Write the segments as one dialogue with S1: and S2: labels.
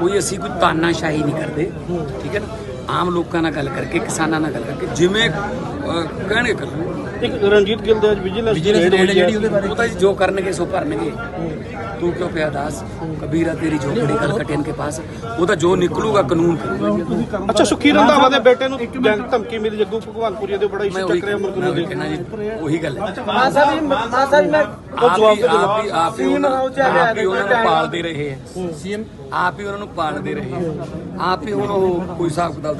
S1: ਕੋਈ ਅਸੀਂ ਕੋਈ ਤਾਨਾਸ਼ਾਹੀ ਨਹੀਂ ਕਰਦੇ ਠੀਕ ਹੈ ਨਾ? ਆਮ ਲੋਕਾਂ ਨਾਲ ਗੱਲ ਕਰਕੇ ਕਿਸਾਨਾਂ ਨਾਲ ਗੱਲ ਕਰਕੇ ਜਿਵੇਂ ਅ, ਕਹਿਣਗੇ
S2: ਇੱਕ ਰਣਜੀਤ ਗਿੱਲ ਦੇ ਅੱਜ ਵਿਜੀਲੈਂਸ
S3: ਵਿਜੀਲੈਂਸ
S2: ਰੇਡ
S3: ਜਿਹੜੀ ਉਹਦੇ ਬਾਰੇ
S1: ਉਹ ਤਾਂ ਜੀ ਜੋ ਕਰਨਗੇ ਸੋ ਭਰਨਗੇ। ਤੂੰ ਕਿਉਂ ਪਿਆ ਦਾਸ? ਕਬੀਰਾ ਤੇਰੀ ਝੋਪੜੀ ਕਲ ਕਟੇਨ ਕੇ ਪਾਸ। ਉਹ ਤਾਂ ਜੋ ਨਿਕਲੂਗਾ ਕਾਨੂੰਨ ਕਰੂਗਾ।
S2: ਅੱਛਾ ਸੁਖੀ ਰੰਧਾਵਾ ਦੇ ਬੇਟੇ ਨੂੰ ਬੈਂਕ ਧਮਕੀ ਮਿਲੀ ਜੱਗੂ ਭਗਵਾਨਪੁਰੀਆ ਦੇ ਬੜਾ
S1: ਮੈਂ
S2: ਇਸ਼ੂ
S1: ਉਹੀ
S2: ਚੱਕ ਰਿਹਾ
S1: ਮੈਂ ਉਹੀ ਕਹਿਣਾ ਜੀ ਉਹੀ ਗੱਲ ਹੈ।
S4: ਮਾਂ ਸਾਹਿਬ ਜੀ ਮਾਂ ਸਾਹਿਬ ਮੈਂ
S1: ਆਪ ਹੀ ਆਪ ਹੀ ਆਪ ਹੀ ਉਹਨਾਂ ਆਪ ਹੀ ਉਹਨਾਂ ਨੂੰ ਪਾਲਦੇ ਰਹੇ ਹੈ।
S3: ਸੀਐਮ
S1: ਆਪ ਹੀ ਉਹਨਾਂ ਨੂੰ ਪਾਲਦੇ ਰਹੇ ਹੈ। ਆਪ ਹੀ ਹੁਣ ਉਹ ਕੋਈ ਹਿਸਾਬ ਕਿਤਾਬ ਦਾ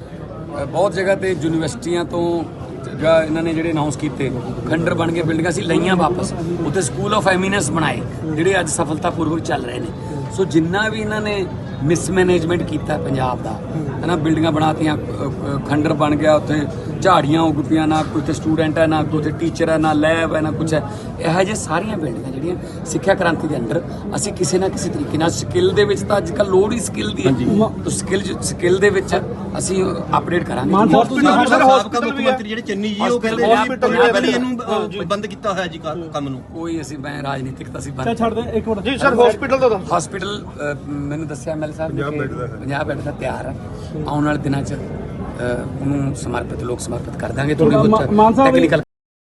S1: ਬਹੁਤ ਜਗ੍ਹਾ ਤੇ ਯੂਨੀਵਰਸਿਟੀਆਂ ਤੋਂ ਜਾਂ ਇਹਨਾਂ ਨੇ ਜਿਹੜੇ ਅਨਾਉਂਸ ਕੀਤੇ ਖੰਡਰ ਬਣ ਕੇ ਬਿਲਡਿੰਗਾਂ ਸੀ ਲਈਆਂ ਵਾਪਸ। ਉੱਥੇ ਸਕੂਲ ਆਫ ਐਮੀਨੈਂਸ ਬਣਾਏ ਜਿਹੜੇ ਅੱਜ ਸਫਲਤਾਪੂਰਵਕ ਚੱਲ ਰਹੇ ਨੇ। ਸੋ ਜਿੰਨਾ ਵੀ ਇਹਨਾਂ ਨੇ ਮਿਸਮੈਨੇਜਮੈਂਟ ਕੀਤਾ ਪੰਜਾਬ ਦਾ ਹਨਾ ਬਿਲਡਿੰਗਾਂ ਬਣਾਤੀਆਂ ਖੰਡਰ ਬਣ ਗਿਆ ਉੱਥੇ ਝਾੜੀਆਂ ਉੱਗ ਪਈਆਂ ਨਾ ਕੋਈ ਉੱਥੇ ਸਟੂਡੈਂਟ ਹੈ ਨਾ ਕੋਈ ਉੱਥੇ ਟੀਚਰ ਹੈ ਨਾ ਲੈਬ ਹੈ ਨਾ ਕੁਝ ਹੈ। ਇਹੋ ਜਿਹੇ ਸਾਰੀਆਂ ਬਿਲਡਿੰਗਾਂ ਜਿਹੜੀਆਂ ਸਿੱਖਿਆ ਕ੍ਰਾਂਤੀ ਦੇ ਅੰਡਰ ਅਸੀਂ ਕਿਸੇ ਨਾ ਕਿਸੇ ਤਰੀਕੇ ਨਾਲ ਸਕਿੱਲ ਦੇ ਵਿੱਚ ਤਾਂ ਅੱਜ ਕੱਲ ਲੋੜ ਹੀ ਸਕਿੱਲ ਦੀ ਹੈ। ਤਾਂ ਸਕਿੱਲ ਸਕਿੱਲ ਦੇ ਵਿੱਚ ਅਸੀਂ ਅਪਡੇਟ ਕਰਾਂਗੇ।
S3: ਮੁੱਖ
S2: ਵੀ ਹੈ।
S3: ਮੰਤਰੀ ਜਿਹੜੇ ਚੰਨੀ ਜੀ ਉਹ ਕਹਿੰਦੇ
S2: hospital ਵੀ ਹੈ।
S3: ਪਹਿਲੀ ਇਹਨੂੰ ਬੰਦ ਕੀਤਾ ਹੋਇਆ ਜੀ ਕੰਮ ਨੂੰ।
S1: ਕੋਈ ਅਸੀਂ ਮੈਂ ਰਾਜਨੀਤਿਕ ਤਾਂ ਅਸੀਂ ਬੰਦ
S2: ਛੱਡ ਦੇ ਇੱਕ ਮਿੰਟ। ਜੀ ਸਰ ਹਸਪੀਟਲ ਦਾ ਦੱਸੋ
S1: ਹਸਪੀਟਲ ਮੈਨੂੰ ਦੱਸਿਆ ਐਮਐਲ ਸਾਹਿਬ ਨੇ 50 ਬੈੱਡ ਦਾ 50 ਬੈੱਡ ਦਾ ਤਿਆਰ ਹੈ। ਆਉਣ ਵਾਲੇ ਦਿਨਾਂ 'ਚ ਉਹਨੂੰ ਸਮਰਪਿਤ ਲੋਕ ਸਮਰਪਿਤ ਕਰ ਦਾਂਗੇ। ਥੋੜੀ ਬਹੁਤ ਟੈਕਨੀਕਲ